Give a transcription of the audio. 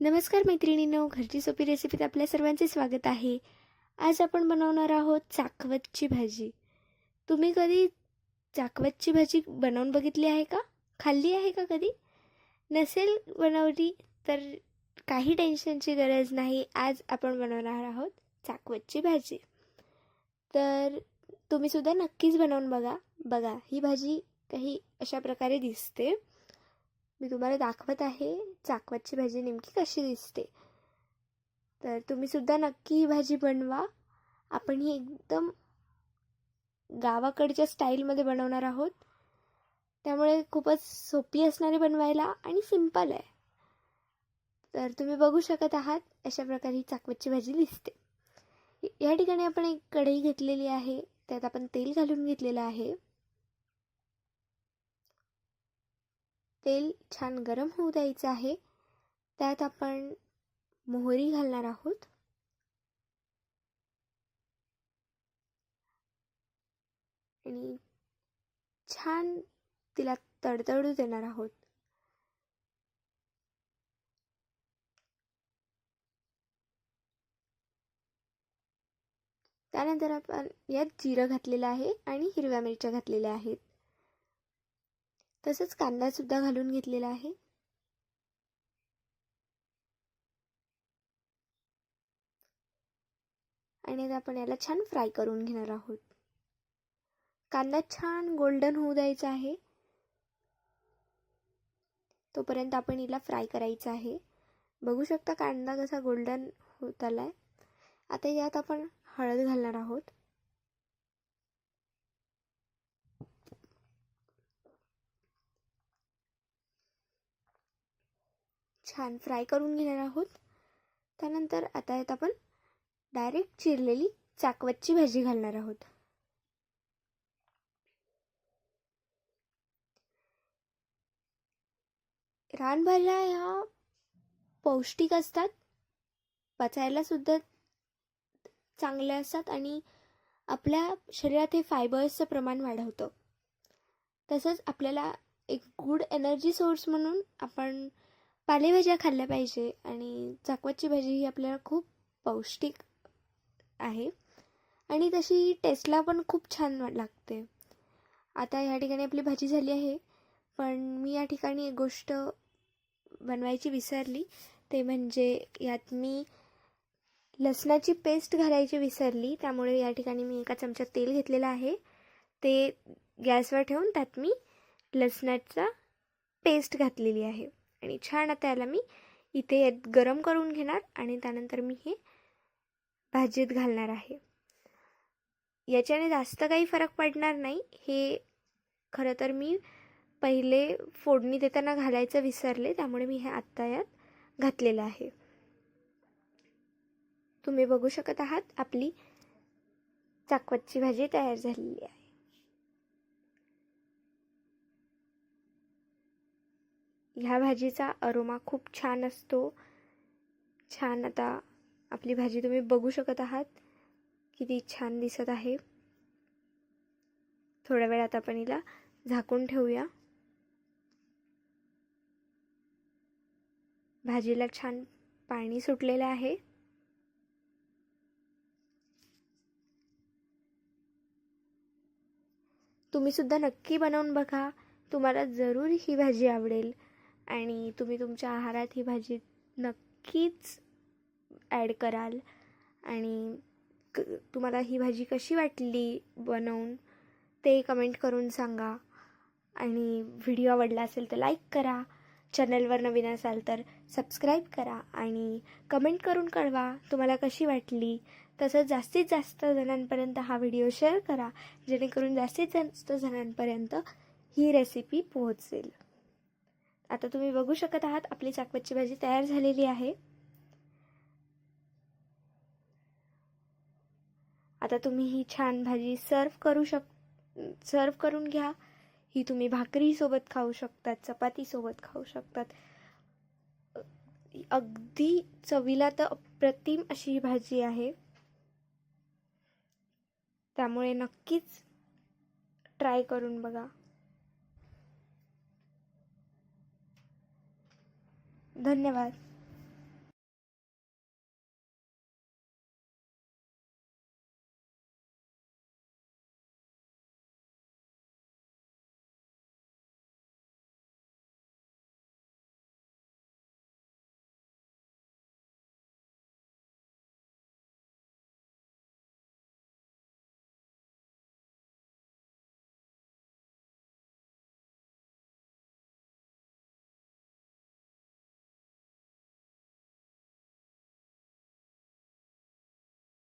नमस्कार मैत्रिणींनो घरची सोपी रेसिपीत आपल्या सर्वांचे स्वागत आहे. आज आपण बनवणार आहोत चाकवतची भाजी. तुम्ही कधी चाकवतची भाजी बनवून बघितली आहे का? खाल्ली आहे का कधी? नसेल बनवली तर काही टेन्शनची गरज नाही. आज आपण बनवणार आहोत चाकवतची भाजी. तर तुम्हीसुद्धा नक्कीच बनवून बघा. बघा ही भाजी काही अशा प्रकारे दिसते. मी तुम्हाला दाखवत आहे चाकवतची भाजी नेमकी कशी दिसते. तर तुम्ही सुद्धा नक्की ही भाजी बनवा. आपण ही एकदम गावाकडच्या स्टाईलमध्ये बनवणार आहोत. त्यामुळे खूपच सोपी असणारी बनवायला आणि सिंपल आहे. तर तुम्ही बघू शकत आहात अशा प्रकारे ही चाकवतची भाजी दिसते. या ठिकाणी आपण एक कढई घेतलेली आहे. त्यात आपण तेल घालून घेतलेलं आहे. तेल छान गरम होऊ द्यायचं आहे. त्यात आपण मोहरी घालणार आहोत. आणि छान तिला तडतडू देणार आहोत. त्यानंतर आपण यात जिरं घातलेलं आहे आणि हिरव्या मिरच्या घातलेल्या आहेत. तसंच कांदासुद्धा घालून घेतलेला आहे. आणि आता आपण याला छान फ्राय करून घेणार आहोत. कांदा छान गोल्डन होऊ द्यायचा आहे. तोपर्यंत आपण हिला फ्राय करायचा आहे. बघू शकता कांदा कसा गोल्डन होत आलाय. आता यात आपण हळद घालणार आहोत. छान फ्राय करून घेणार आहोत. त्यानंतर आता यात आपण डायरेक्ट चिरलेली चाकवतची भाजी घालणार आहोत. रानभाज्या ह्या पौष्टिक असतात. पचायला सुद्धा चांगल्या असतात आणि आपल्या शरीरात हे फायबर्सचं प्रमाण वाढवतं. तसंच आपल्याला एक गुड एनर्जी सोर्स म्हणून आपण पालेभाज्या खाल्ल्या पाहिजे आणि चाकवतची भाजी ही आपल्याला खूप पौष्टिक आहे. आणि तशी टेस्टला पण खूप छान लागते. आता ह्या ठिकाणी आपली भाजी झाली आहे. पण मी या ठिकाणी एक गोष्ट बनवायची विसरली. ते म्हणजे यात मी लसणाची पेस्ट घालायची विसरली. त्यामुळे या ठिकाणी मी एका चमच्यात तेल घेतलेलं आहे. ते गॅसवर ठेवून त्यात मी लसणाचा पेस्ट घातलेली आहे. आणि छान आता याला मी इथे गरम करून घेणार आणि त्यानंतर मी हे भाजीत घालणार आहे. याच्याने जास्त काही फरक पडणार नाही. हे खरं तर मी पहिले फोडणी देताना घालायचं विसरले त्यामुळे मी हे आत्ता यात घातलेलं आहे. तुम्ही बघू शकत आहात आपली चाकवतची भाजी तयार झालेली आहे. ह्या भाजीचा अरोमा खूप छान असतो. छान आता आपली भाजी तुम्ही बघू शकत आहात. किती छान दिसत आहे. थोड्या वेळात आपण हिला झाकून ठेवूया. भाजीला छान पाणी सुटलेलं आहे. तुम्ही सुद्धा नक्की बनवून बघा. तुम्हाला जरूर ही भाजी आवडेल. आणि तुम्ही तुमच्या आहारात ही भाजी नक्कीच ॲड कराल. आणि क तुम्हाला ही भाजी कशी वाटली बनवून ते कमेंट करून सांगा. आणि व्हिडिओ आवडला असेल तर लाईक करा. चॅनलवर नवीन असाल तर सबस्क्राईब करा. आणि कमेंट करून कळवा तुम्हाला कशी वाटली. तसंच जास्तीत जास्त जणांपर्यंत हा व्हिडिओ शेअर करा. जेणेकरून जास्तीत जास्त जणांपर्यंत ही रेसिपी पोहोचेल. आता तुम्ही बघू शकत आहात आपली चाकवतची भाजी तयार झालेली आहे. आता तुम्ही ही छान भाजी सर्व करू शक सर्व करून घ्या. ही तुम्ही भाकरीसोबत खाऊ शकतात चपातीसोबत खाऊ शकतात. अगदी चवीला तर अप्रतिम अशी ही भाजी आहे. त्यामुळे नक्कीच ट्राय करून बघा. धन्यवाद.